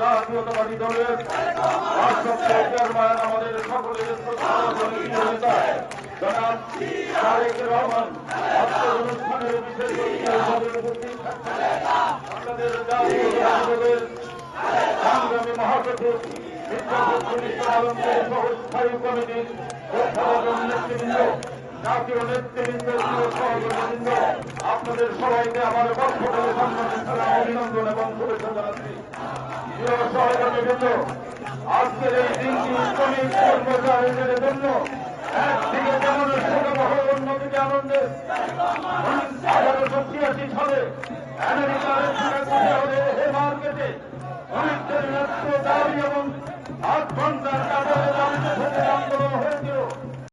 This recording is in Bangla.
জাতীয়তাবাদী দলের আমাদের সকলের জনাব তারেক রহমান অনুষ্ঠানের বিশেষ উপস্থিত থাকছেন বাংলাদেশ দলের সংগ্রামী মহাসচিব জাতীয় নেতৃবৃন্দ সহকর্মীবৃন্দ আপনাদের সবাইকে আমার পক্ষ থেকে সম্মানিত সালাম অভিনন্দন এবং শুভেচ্ছা জানাচ্ছি। প্রিয় সহকর্মীবৃন্দ আজকের এই দিনটি শ্রমিক কর্মচারীদের জন্য একদিকে যেমন শোকবহ অন্যদিকে আনন্দের আঠারোশো ছিয়াশি সালে আমেরিকার হে মার্কেটে শ্রমিকদের ন্যায্য দাবি এবং